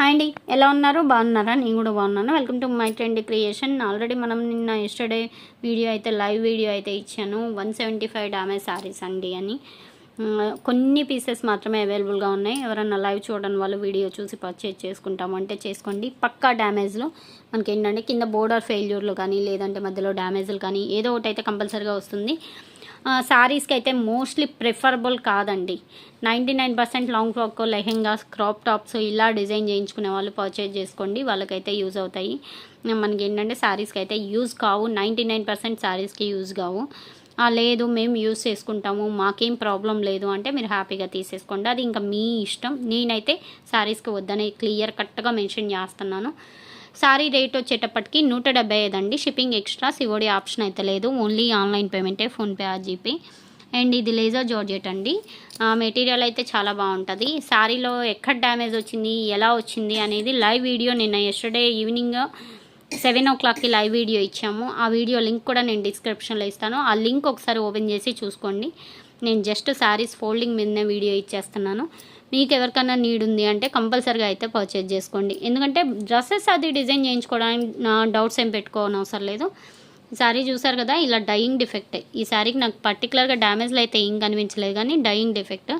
Hi అండి. ఎలా ఉన్నారు? బాగున్నారా? నేను కూడా బాగున్నాను. Welcome to my trend creation already మనం నిన్న ఎస్టర్డే వీడియో అయితే లైవ్ వీడియో అయితే ఇచ్చాను. One seventy five damage saris అండి అని. కొన్ని పీసెస్ మాత్రమే అవైలబుల్గా ఉన్నాయి. ఎవరన్నా లైవ్ చూడడం వాళ్ళు వీడియో చూసి పర్చేజ్ చేసుకుంటాము అంటే చేసుకోండి. పక్కా డ్యామేజ్లో మనకి ఏంటంటే కింద బోర్డర్ ఫెయిల్యూర్లు కానీ లేదంటే మధ్యలో డ్యామేజ్లు కానీ ఏదో ఒకటి అయితే కంపల్సరీగా వస్తుంది. శారీస్కి అయితే మోస్ట్లీ ప్రిఫరబుల్ కాదండి. Ninety nine percent long frock lehengas crop tops ఇలా డిజైన్ చేయించుకునే వాళ్ళు పర్చేజ్ చేసుకోండి. వాళ్ళకైతే యూజ్ అవుతాయి. మనకి ఏంటంటే శారీస్కి అయితే యూజ్ కావు. నైంటీ నైన్ పర్సెంట్ శారీస్కి యూజ్ కావు. లేదు మేము యూజ్ చేసుకుంటాము. మాకేం ప్రాబ్లం లేదు అంటే మీరు హ్యాపీగా తీసేసుకోండి. అది ఇంకా మీ ఇష్టం. నేనైతే శారీస్కి వద్దనే క్లియర్ కట్గా మెన్షన్ చేస్తున్నాను. సారీ రేట్ వచ్చేటప్పటికి నూట డెబ్బై ఐదు అండి. షిప్పింగ్ ఎక్స్ట్రా సివోడి ఆప్షన్ అయితే లేదు. ఓన్లీ ఆన్లైన్ పేమెంటే ఫోన్పే ఆ జీపే అండ్ ఇది లేజర్ జార్జెట్ అండి. మెటీరియల్ అయితే చాలా బాగుంటుంది. శారీలో ఎక్కడ డ్యామేజ్ వచ్చింది ఎలా వచ్చింది అనేది లైవ్ వీడియో నిన్న ఎస్టర్డే ఈవినింగ్ సెవెన్ ఓ క్లాక్కి లైవ్ వీడియో ఇచ్చాము. ఆ వీడియో లింక్ కూడా నేను డిస్క్రిప్షన్లో ఇస్తాను. ఆ లింక్ ఒకసారి ఓపెన్ చేసి చూసుకోండి. నేను జస్ట్ శారీస్ ఫోల్డింగ్ మీదనే వీడియో ఇచ్చేస్తున్నాను. మీకు ఎవరికైనా నీడ్ ఉంది అంటే కంపల్సరీగా అయితే పర్చేజ్ చేసుకోండి. ఎందుకంటే డ్రెస్సెస్ అది డిజైన్ చేయించుకోవడానికి డౌట్స్ ఏం పెట్టుకోవని అవసరం లేదు. శారీ చూసారు కదా ఇలా డయింగ్ డిఫెక్ట్ ఈ శారీకి నాకు పర్టికులర్గా డ్యామేజ్లు అయితే ఏం కనిపించలేదు కానీ డయింగ్ డిఫెక్ట్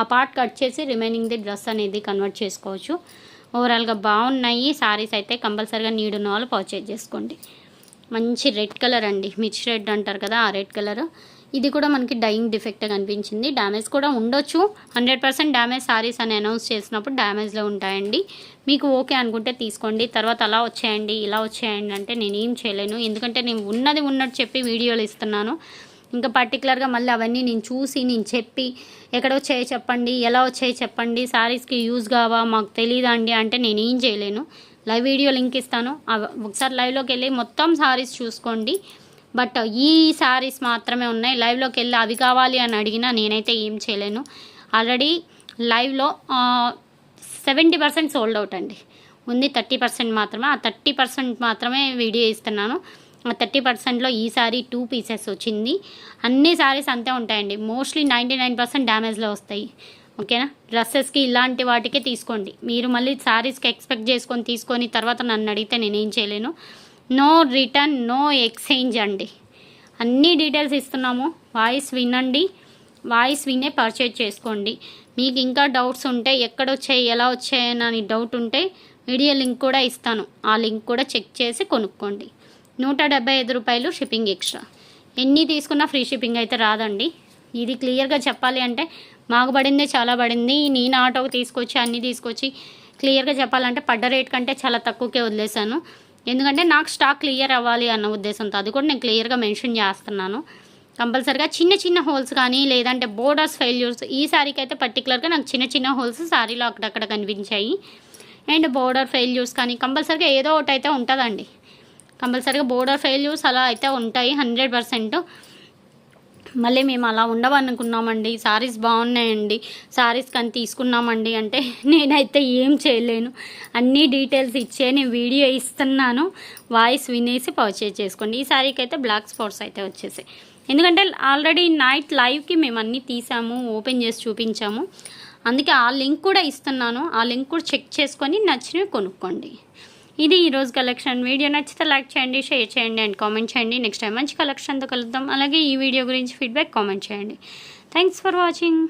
ఆ పార్ట్ కట్ చేసి రిమైనింగ్ ది డ్రెస్ అనేది కన్వర్ట్ చేసుకోవచ్చు. ఓవరాల్గా బాగున్నాయి. శారీస్ అయితే కంపల్సరీగా నీడ్ ఉన్న వాళ్ళు పర్చేజ్ చేసుకోండి. మంచి రెడ్ కలర్ అండి. మిర్చి రెడ్ అంటారు కదా ఆ రెడ్ కలర్ ఇది కూడా మనకి డైయింగ్ డిఫెక్ట్ కనిపించింది. డ్యామేజ్ కూడా ఉండొచ్చు. హండ్రెడ్ పర్సెంట్ డ్యామేజ్ సారీస్ అని అనౌన్స్ చేసినప్పుడు డ్యామేజ్లో ఉంటాయండి. మీకు ఓకే అనుకుంటే తీసుకోండి. తర్వాత అలా వచ్చేయండి ఇలా వచ్చేయండి అంటే నేనేం చేయలేను. ఎందుకంటే నేను ఉన్నది ఉన్నట్టు చెప్పి వీడియోలు ఇస్తున్నాను. ఇంకా పర్టికులర్గా మళ్ళీ అవన్నీ నేను చూసి నేను చెప్పి ఎక్కడ వచ్చాయో చెప్పండి ఎలా వచ్చాయో చెప్పండి శారీస్కి యూజ్ కావా మాకు తెలియదా అండి అంటే నేనేం చేయలేను. లైవ్ వీడియో లింక్ ఇస్తాను. ఒకసారి లైవ్లోకి వెళ్ళి మొత్తం శారీస్ చూసుకోండి. బట్ ఈ శారీస్ మాత్రమే ఉన్నాయి. లైవ్లోకి వెళ్ళి అవి కావాలి అని అడిగినా నేనైతే ఏం చేయలేను. ఆల్రెడీ లైవ్లో సెవెంటీ పర్సెంట్ సోల్డ్ అవుట్ అండి. ఉంది థర్టీ పర్సెంట్ మాత్రమే. ఆ థర్టీ పర్సెంట్ మాత్రమే వీడియో ఇస్తున్నాను. ఆ థర్టీ పర్సెంట్లో ఈ సారీ టూ పీసెస్ వచ్చింది. అన్ని సారీస్ అంతే ఉంటాయండి. మోస్ట్లీ నైంటీ నైన్ పర్సెంట్ డ్యామేజ్లో వస్తాయి. ఓకేనా డ్రెస్సెస్కి ఇలాంటి వాటికే తీసుకోండి. మీరు మళ్ళీ శారీస్కి ఎక్స్పెక్ట్ చేసుకొని తీసుకొని తర్వాత నన్ను అడిగితే నేనేం చేయలేను. నో రిటర్న్ నో ఎక్స్చేంజ్ అండి. అన్ని డీటెయిల్స్ ఇస్తున్నాము. వాయిస్ వినండి. వాయిస్ వినే పర్చేజ్ చేసుకోండి. మీకు ఇంకా డౌట్స్ ఉంటే ఎక్కడ వచ్చాయి ఎలా వచ్చాయని డౌట్ ఉంటే వీడియో లింక్ కూడా ఇస్తాను. ఆ లింక్ కూడా చెక్ చేసి కొనుక్కోండి. నూట డెబ్బై ఐదు రూపాయలు షిప్పింగ్ ఎక్స్ట్రా. ఎన్ని తీసుకున్నా ఫ్రీ షిప్పింగ్ అయితే రాదండి. ఇది క్లియర్గా చెప్పాలి అంటే మాకు పడిందే చాలా పడింది. నేను ఆటోకి తీసుకొచ్చి అన్నీ తీసుకొచ్చి క్లియర్గా చెప్పాలంటే పడ్డ రేట్ కంటే చాలా తక్కువకే వదిలేశాను. ఎందుకంటే నాకు స్టాక్ క్లియర్ అవ్వాలి అన్న ఉద్దేశంతో. అది కూడా నేను క్లియర్గా మెన్షన్ చేస్తున్నాను. కంపల్సరిగా చిన్న చిన్న హోల్స్ కానీ లేదంటే బోర్డర్స్ ఫెయిల్యూర్స్ ఈ శారీకి అయితే పర్టికులర్గా నాకు చిన్న చిన్న హోల్స్ శారీలో అక్కడక్కడ కనిపించాయి. అండ్ బోర్డర్ ఫెయిల్యూర్స్ కానీ కంపల్సరిగా ఏదో ఒకటి అయితే ఉంటుందండి. కంపల్సరీగా బోర్డర్ ఫెయిల్యూర్స్ అలా అయితే ఉంటాయి హండ్రెడ్ పర్సెంట్ మళ్ళీ మేము అలా ఉండవనుకున్నామండి. సారీస్ బాగున్నాయండి. సారీస్ కానీ తీసుకున్నామండి. అంటే నేనైతే ఏం చేయలేను. అన్ని డీటెయిల్స్ ఇచ్చే నేను వీడియో ఇస్తున్నాను. వాయిస్ వినేసి పర్చేజ్ చేసుకోండి. ఈ సారీకి అయితే బ్లాక్ స్పాట్స్ అయితే వచ్చేసాయి. ఎందుకంటే ఆల్రెడీ నైట్ లైవ్కి మేము అన్నీ తీసాము ఓపెన్ చేసి చూపించాము. అందుకే ఆ లింక్ కూడా ఇస్తున్నాను. ఆ లింక్ కూడా చెక్ చేసుకొని నచ్చినవి కొనుక్కోండి. ఇది ఈరోజు కలెక్షన్ వీడియో నచ్చితే లైక్ చేయండి షేర్ చేయండి అండ్ కామెంట్ చేయండి. నెక్స్ట్ టైం మంచి కలెక్షన్తో కలుద్దాం. అలాగే ఈ వీడియో గురించి ఫీడ్బ్యాక్ కామెంట్ చేయండి. Thanks for watching